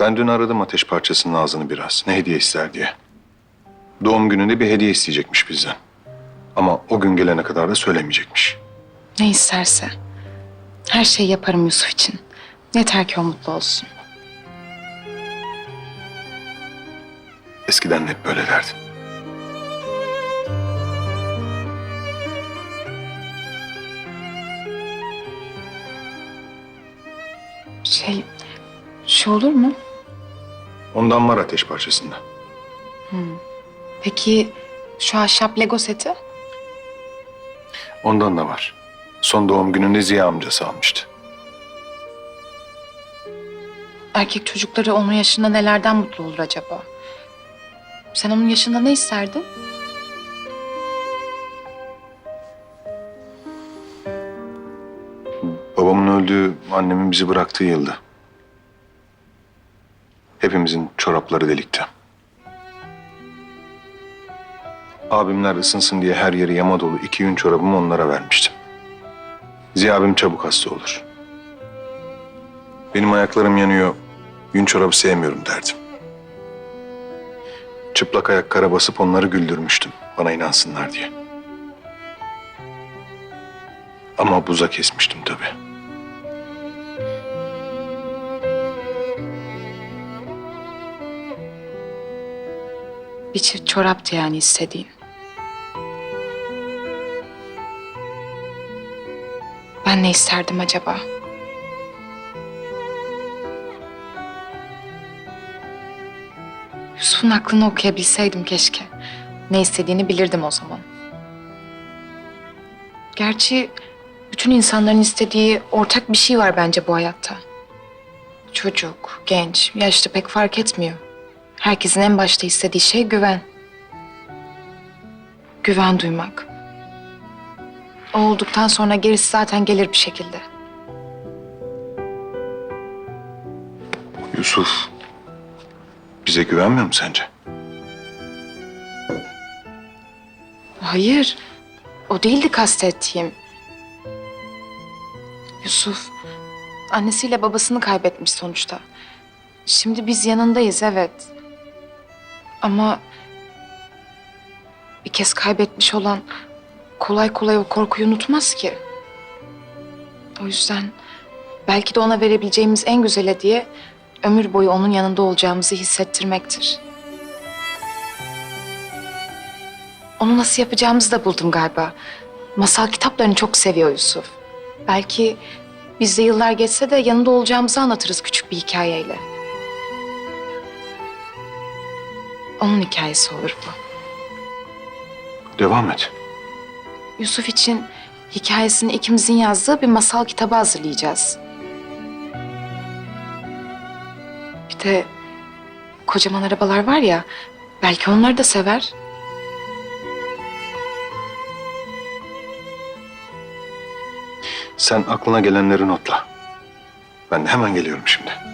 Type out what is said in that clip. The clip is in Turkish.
Ben dün aradım ateş parçasının ağzını biraz. Ne hediye ister diye. Doğum gününde bir hediye isteyecekmiş bizden. Ama o gün gelene kadar da söylemeyecekmiş. Ne isterse. Her şeyi yaparım Yusuf için. Yeter ki o mutlu olsun. Eskiden hep böyle derdin. Şey, şu olur mu? Ondan var ateş parçasında. Peki şu ahşap Lego seti? Ondan da var. Son doğum gününde Ziya amcası almıştı. Erkek çocukları onun yaşında nelerden mutlu olur acaba? Sen onun yaşında ne isterdin? Babamın öldüğü, annemin bizi bıraktığı yılda. Hepimizin çorapları delikti. Abimler ısınsın diye her yeri yama dolu iki yün çorabımı onlara vermiştim. Ziya abim çabuk hasta olur. Benim ayaklarım yanıyor, yün çorabı sevmiyorum derdim. Çıplak ayak kara basıp onları güldürmüştüm bana inansınlar diye. Ama buza kesmiştim tabii. Bir çift çoraptı yani istediğin. Ben ne isterdim acaba? Yusuf'un aklını okuyabilseydim keşke. Ne istediğini bilirdim o zaman. Gerçi bütün insanların istediği ortak bir şey var bence bu hayatta. Çocuk, genç, yaşlı pek fark etmiyor. Herkesin en başta istediği şey güven. Güven duymak. O olduktan sonra gerisi zaten gelir bir şekilde. Yusuf bize güvenmiyor mu sence? Hayır, o değildi kastettiğim. Yusuf, annesiyle babasını kaybetmiş sonuçta. Şimdi biz yanındayız, evet. Ama bir kez kaybetmiş olan kolay kolay o korkuyu unutmaz ki. O yüzden belki de ona verebileceğimiz en güzel hediye ömür boyu onun yanında olacağımızı hissettirmektir. Onu nasıl yapacağımızı da buldum galiba. Masal kitaplarını çok seviyor Yusuf. Belki biz de yıllar geçse de yanında olacağımızı anlatırız küçük bir hikayeyle. Onun hikayesi olur bu. Devam et. Yusuf için hikayesini ikimizin yazdığı bir masal kitabı hazırlayacağız. Bir de kocaman arabalar var ya, belki onları da sever. Sen aklına gelenleri notla. Ben de hemen geliyorum şimdi.